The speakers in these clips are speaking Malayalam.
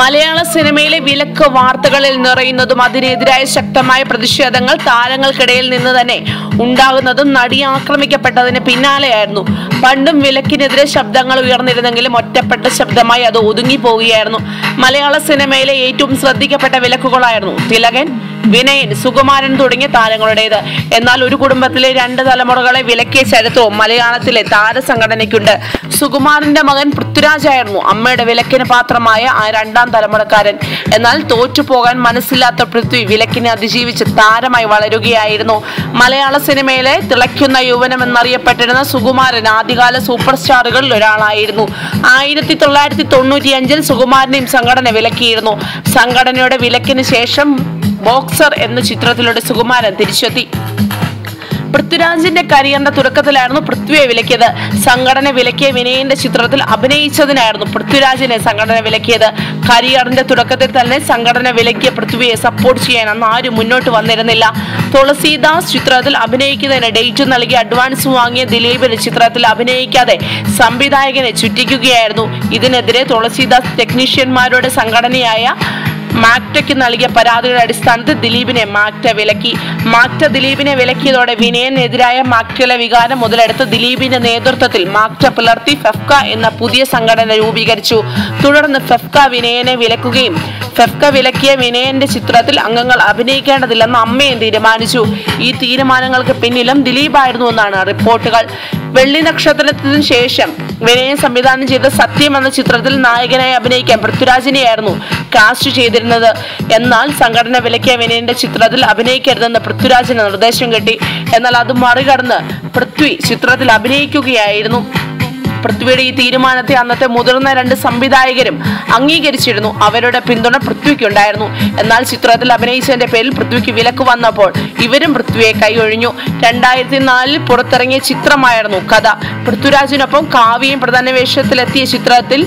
മലയാള സിനിമയിലെ വിലക്ക് വാർത്തകളിൽ നിറയുന്നതും അതിനെതിരായ ശക്തമായ പ്രതിഷേധങ്ങൾ താരങ്ങൾക്കിടയിൽ നിന്ന് തന്നെ ഉണ്ടാകുന്നതും നടി ആക്രമിക്കപ്പെട്ടതിന് പിന്നാലെയായിരുന്നു. പണ്ടും വിലക്കിനെതിരെ ശബ്ദങ്ങൾ ഉയർന്നിരുന്നെങ്കിലും ഒറ്റപ്പെട്ട ശബ്ദമായി അത് ഒതുങ്ങി പോവുകയായിരുന്നു മലയാള സിനിമയിലെ ഏറ്റവും ശ്രദ്ധിക്കപ്പെട്ട വിലക്കുകളായിരുന്നു തിലകൻ വിനയൻ സുകുമാരൻ തുടങ്ങിയ താരങ്ങളുടേത്. എന്നാൽ ഒരു കുടുംബത്തിലെ രണ്ട് തലമുറകളെ വിലക്കിയ ചരിത്രവും മലയാളത്തിലെ താരസംഘടനയ്ക്കുണ്ട്. സുകുമാരന്റെ മകൻ പൃഥ്വിരാജായിരുന്നു അമ്മയുടെ വിലക്കിന് പാത്രമായ ആ രണ്ടാം തലമുറക്കാരൻ. എന്നാൽ തോറ്റുപോകാൻ മനസ്സില്ലാത്ത പൃഥ്വി വിലക്കിനെ അതിജീവിച്ച് താരമായി വളരുകയായിരുന്നു. മലയാള സിനിമയിലെ തിളയ്ക്കുന്ന യുവനം എന്നറിയപ്പെട്ടിരുന്ന സുകുമാരൻ ആദ്യകാല സൂപ്പർ സ്റ്റാറുകളിൽ ഒരാളായിരുന്നു. ആയിരത്തി തൊള്ളായിരത്തി തൊണ്ണൂറ്റി അഞ്ചിൽ സുകുമാരനെയും സംഘടന വിലക്കിയിരുന്നു. സംഘടനയുടെ വിലക്കിന് ശേഷം ബോക്സർ എന്ന ചിത്രത്തിലൂടെ സുകുമാരൻ തിരിച്ചെത്തി. പൃഥ്വിരാജിന്റെ കരിയറിന്റെ തുടക്കത്തിലായിരുന്നു പൃഥ്വിയെ വിലക്കിയത്. സംഘടന വിലക്കിയ വിനയന്റെ ചിത്രത്തിൽ അഭിനയിച്ചതിനായിരുന്നു പൃഥ്വിരാജിനെ സംഘടന വിലക്കിയത്. കരിയറിന്റെ തുടക്കത്തിൽ തന്നെ സംഘടന വിലക്കിയ പൃഥ്വിയെ സപ്പോർട്ട് ചെയ്യാൻ അന്ന് ആരും മുന്നോട്ട് വന്നിരുന്നില്ല. തുളസീദാസ് ചിത്രത്തിൽ അഭിനയിക്കുന്നതിന് ഡേറ്റ് നൽകി അഡ്വാൻസ് വാങ്ങിയ ദിലീപിന് ചിത്രത്തിൽ അഭിനയിക്കാതെ സംവിധായകനെ ചുറ്റിക്കുകയായിരുന്നു. ഇതിനെതിരെ തുളസീദാസ് ടെക്നീഷ്യന്മാരുടെ സംഘടനയായ മാക്ടയ്ക്ക് നൽകിയ പരാതിയുടെ അടിസ്ഥാനത്തിൽ ദിലീപിനെ മാക്ട വിലക്കി. മാക്ട ദിലീപിനെ വിലക്കിയതോടെ വിനയനെതിരായ മാക്ടയിലെ വികാരം മുതലെടുത്ത് ദിലീപിന്റെ നേതൃത്വത്തിൽ മാക്ട പുലർത്തി ഫെഫ്ക എന്ന പുതിയ സംഘടന രൂപീകരിച്ചു. തുടർന്ന് ഫെഫ്ക വിനയനെ വിലക്കുകയും ഫെഫ്ക വിലക്കിയ വിനയന്റെ ചിത്രത്തിൽ അംഗങ്ങൾ അഭിനയിക്കേണ്ടതില്ലെന്ന് അമ്മയും തീരുമാനിച്ചു. ഈ തീരുമാനങ്ങൾക്ക് പിന്നിലും ദിലീപായിരുന്നു എന്നാണ് റിപ്പോർട്ടുകൾ. വെള്ളി നക്ഷത്രത്തിന് ശേഷം വിനയൻ സംവിധാനം ചെയ്ത സത്യം എന്ന ചിത്രത്തിൽ നായകനായി അഭിനയിക്കാൻ പൃഥ്വിരാജിനെയായിരുന്നു കാസ്റ്റ് ചെയ്തിരുന്നത്. എന്നാൽ സംഘടന വിലക്കിയ വിനയന്റെ ചിത്രത്തിൽ അഭിനയിക്കരുതെന്ന് പൃഥ്വിരാജിന് നിർദ്ദേശം കിട്ടി. എന്നാൽ അത് മറികടന്ന് പൃഥ്വി ചിത്രത്തിൽ അഭിനയിക്കുകയായിരുന്നു. പൃഥ്വിയുടെ ഈ തീരുമാനത്തെ അന്നത്തെ മുതിർന്ന രണ്ട് സംവിധായകരും അംഗീകരിച്ചിരുന്നു. അവരുടെ പിന്തുണ പൃഥ്വിക്കുണ്ടായിരുന്നു എന്നാൽ ചിത്രത്തിൽ അഭിനയിച്ചതിന്റെ പേരിൽ പൃഥ്വിക്ക് വിലക്ക് വന്നപ്പോൾ ഇവരും പൃഥ്വിയെ കൈയൊഴിഞ്ഞു. രണ്ടായിരത്തി നാലിൽ പുറത്തിറങ്ങിയ ചിത്രമായിരുന്നു കഥ. പൃഥ്വിരാജിനൊപ്പം കാവ്യയും പ്രധാന വേഷത്തിലെത്തിയ ചിത്രത്തിൽ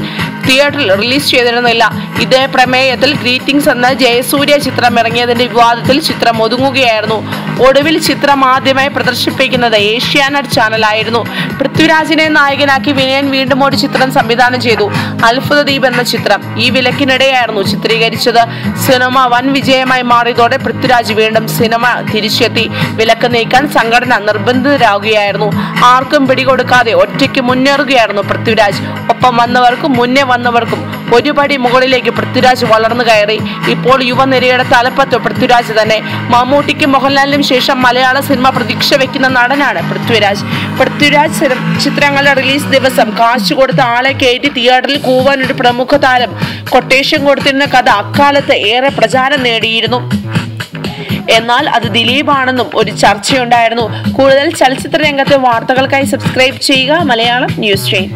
തിയേറ്ററിൽ റിലീസ് ചെയ്തിരുന്നില്ല. ഇതേ പ്രമേയത്തിൽ ഗ്രീറ്റിംഗ്സ് എന്ന ജയസൂര്യ ചിത്രം ഇറങ്ങിയതിന്റെ വിവാദത്തിൽ ചിത്രം ഒതുങ്ങുകയായിരുന്നു. ഒടുവിൽ ചിത്രം ആദ്യമായി പ്രദർശിപ്പിക്കുന്നത് ഏഷ്യാനെറ്റ് ചാനലായിരുന്നു. പൃഥ്വിരാജിനെ നായകനാക്കി വിനയൻ വീണ്ടും ഒരു ചിത്രം സംവിധാനം ചെയ്തു. അത്ഭുത ദ്വീപ് എന്ന ചിത്രം. ഈ വിലക്കിനിടെയായിരുന്നു ചിത്രീകരിച്ചത്. സിനിമ വൻ വിജയമായി മാറിയതോടെ പൃഥ്വിരാജ് വീണ്ടും സിനിമ തിരിച്ചെത്തി. വിലക്ക് നീക്കാൻ സംഘടന നിർബന്ധിതരാകുകയായിരുന്നു. ആർക്കും പിടികൊടുക്കാതെ ഒറ്റയ്ക്ക് മുന്നേറുകയായിരുന്നു പൃഥ്വിരാജ്. ഒപ്പം വന്നവർക്കും മുന്നേ വന്നവർക്കും ഒരുപടി മുകളിലേക്ക് പൃഥ്വിരാജ് വളർന്നു കയറി. ഇപ്പോൾ യുവനിരയുടെ തലപ്പത്ത് പൃഥ്വിരാജ് തന്നെ. മമ്മൂട്ടിക്കും മോഹൻലാലിനും ശേഷം മലയാള സിനിമ പ്രതീക്ഷ വെക്കുന്ന നടനാണ് പൃഥ്വിരാജ്. പൃഥ്വിരാജ് ചിത്രങ്ങളുടെ റിലീസ് ദിവസം കാശ് കൊടുത്ത ആളെ കയറ്റി തിയേറ്ററിൽ കൂവാൻ ഒരു പ്രമുഖ താരം കൊട്ടേഷൻ കൊടുത്തിരുന്ന കഥ അക്കാലത്ത് ഏറെ പ്രചാരം നേടിയിരുന്നു. എന്നാൽ അത് ദിലീപാണെന്നും ഒരു ചർച്ചയുണ്ടായിരുന്നു. കൂടുതൽ ചലച്ചിത്ര രംഗത്തെ വാർത്തകൾക്കായി സബ്സ്ക്രൈബ് ചെയ്യുക മലയാളം ന്യൂസ് ചെയിൻ